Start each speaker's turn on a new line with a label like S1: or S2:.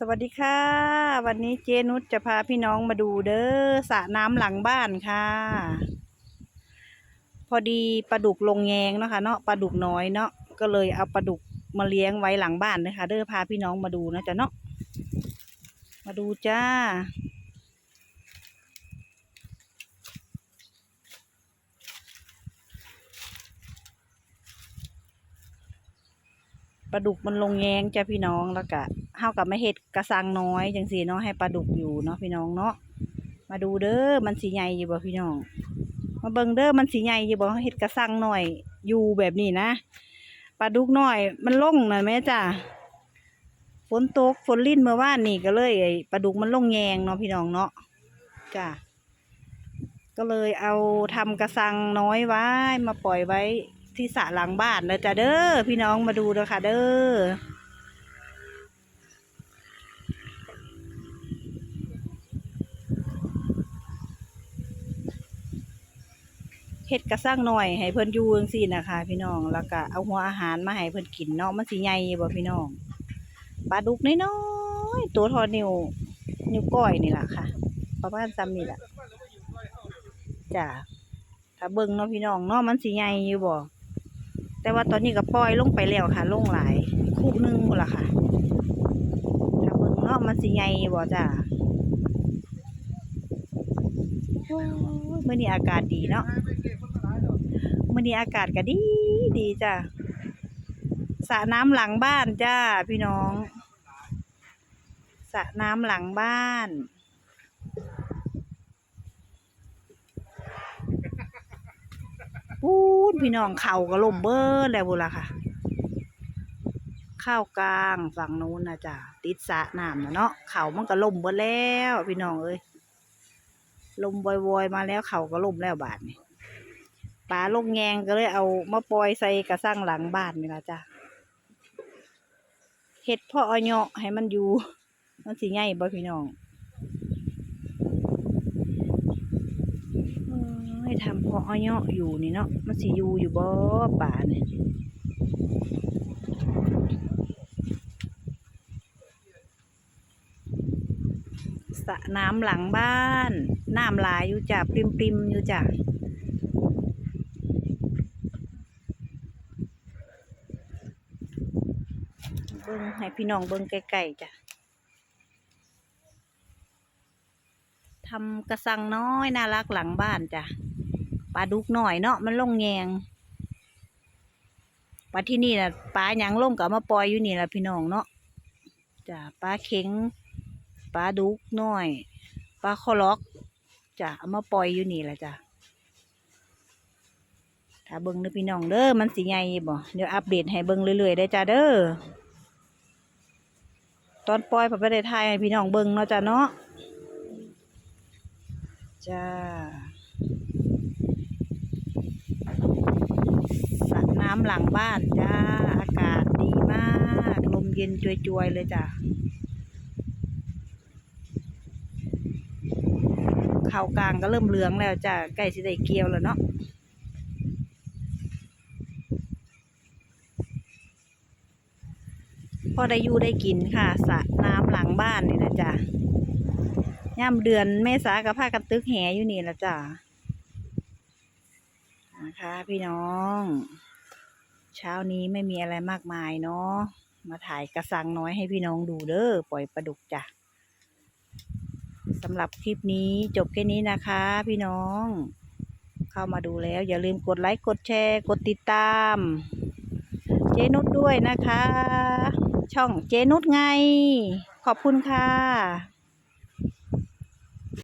S1: สวัสดีค่ะ วันนี้เจนุชจะพาพี่น้องมาดูเด้อสระน้ำหลังบ้านค่ะ พอดีปลาดุกลงแยงเนาะค่ะเนาะปลาดุกน้อยเนาะก็เลยเอาปลาดุกมาเลี้ยงไว้หลังบ้านเลยค่ะเด้อพาพี่น้องมาดูนะจ๊ะเนาะมาดูจ้า ปลาดุกมันลงแยงจ้ะพี่น้องแล้วก็ เฮากับม่เห็ดกระสังน้อยจังสีเนาะให้ปลาดุกอยู่เนาะพี่น้องเนาะมาดูเด้อมันสีใหญ่อยู่บ่พี่น้อง มาเบิ่งเด้อมันสีใหญ่อยู่บ่เห็ดกระสังหน่อยอยู่แบบนี้นะปลาดุกน้อย มันล่งน่ะแม่จ้ะฝนตกฝนลิ่นเมื่อวานนี่ก็เลยไอ้ปลาดุกมันล่งแยงเนาะพี่น้องเนาะจ้ะก็เลยเอาทำกระสังน้อยไว้ มาปล่อยไว้ที่สระหลังบ้านเลยจ้ะเด้อพี่น้องมาดูเด้อค่ะเด้อ เฮ็ดกระสร้างหน่อยให้เพิ่นอยู่จังซี่นะคะ พี่น้องแล้วก็เอาหัวอาหารมาให้เพิ่นกินเนาะมันสิใหญ่บ่พี่น้องปลาดุกน้อยๆตัวทอนิ้วนิ้วก้อยนี่ล่ะค่ะ ประมาณซ้ำนี่ล่ะจ้ะถ้าเบิ่งเนาะพี่น้องเนาะมันสิใหญ่อยู่บ่แต่ว่าตอนนี้ก็ปล่อยลงไปแล้วค่ะ ลงหลายคู่นึงหมดละค่ะ ถ้าเบิ่งเนาะมันสิใหญ่บ่จ้า โอ้ยมื้อนี้อากาศดีเนาะเมื้อนี้อากาศก็ดีดีจ้าสระน้ำหลังบ้านจ้าพี่น้องสระน้ำหลังบ้านปูนพี่น้องเข่าก็ล่มเบิดแล้วบุละค่ะ ข้าวกลางฝั่งนู้นนะจ๊ะติดสระน้ำนะเนาะเข่ามันก็ล่มเบิดแล้ว พี่น้องเอ้ย ลมวอยๆมาแล้วเข่าก็ล่มแล้วบาดนี่ปลาลงแงงก็เลยเอามาปล่อยใส่กระสังหลังบ้านนี่ละจ้ะเห็ดพ่ออเหาะให้มันอยู่ มันสิใหญ่บ่พี่น้องเอ้ทำพาะอ้อยเนาะอยู่นี่เนาะมันสิอยู่อยู่บ่ป่าเนี่ย สระน้ำหลังบ้านน้ำหลายอยู่จ้ะปริมปริมอยู่จ้ะเบิ้งให้พี่น้องเบิ้งใกล้ๆจ้ะทำกระสังน้อยน่ารักหลังบ้านจ้ะปลาดุกหน่อยเนาะมันลงแยงปลาที่นี่น่ะปลาหยังลงก็เอามาปล่อยอยู่นี่แหละพี่น้องเนาะจ้ะปลาเข็ง ปลาดุกน้อยปลาคอล็อกจ้ะเอามาปล่อยอยู่นี่แหละจ้ะถ้าเบิ่งเด้อพี่น้องเด้อมันสิใหญ่บ่เดี๋ยวอัปเดตให้เบิ่งเรื่อยๆได้จ้ะเด้อตอนปล่อยพอไปได้ทายให้พี่น้องเบิ่งเนาะจ้ะเนาะจ้าสระน้ำหลังบ้านจ้า อากาศดีมาก ลมเย็นจวยๆเลยจ้ะ ข่าวกลางก็เริ่มเหลืองแล้วจ้ะใกล้สิได้เกี่ยวแล้วเนาะพอได้อยู่ได้กินค่ะสระน้ำหลังบ้านนี่นะจ้ะย่ำเดือนเมษากับผ้ากันตึกแหอยู่นี่ละจ้ะนะคะพี่น้อง เช้านี้ไม่มีอะไรมากมายเนาะมาถ่ายกระสังน้อยให้พี่น้องดูเด้อปล่อยปลาดุกจ้ะ สำหรับคลิปนี้จบแค่นี้นะคะ พี่น้อง เข้ามาดูแล้ว อย่าลืมกดไลค์กดแชร์ กดติดตาม เจนุชด้วยนะคะ ช่องเจนุชไง ขอบคุณค่ะ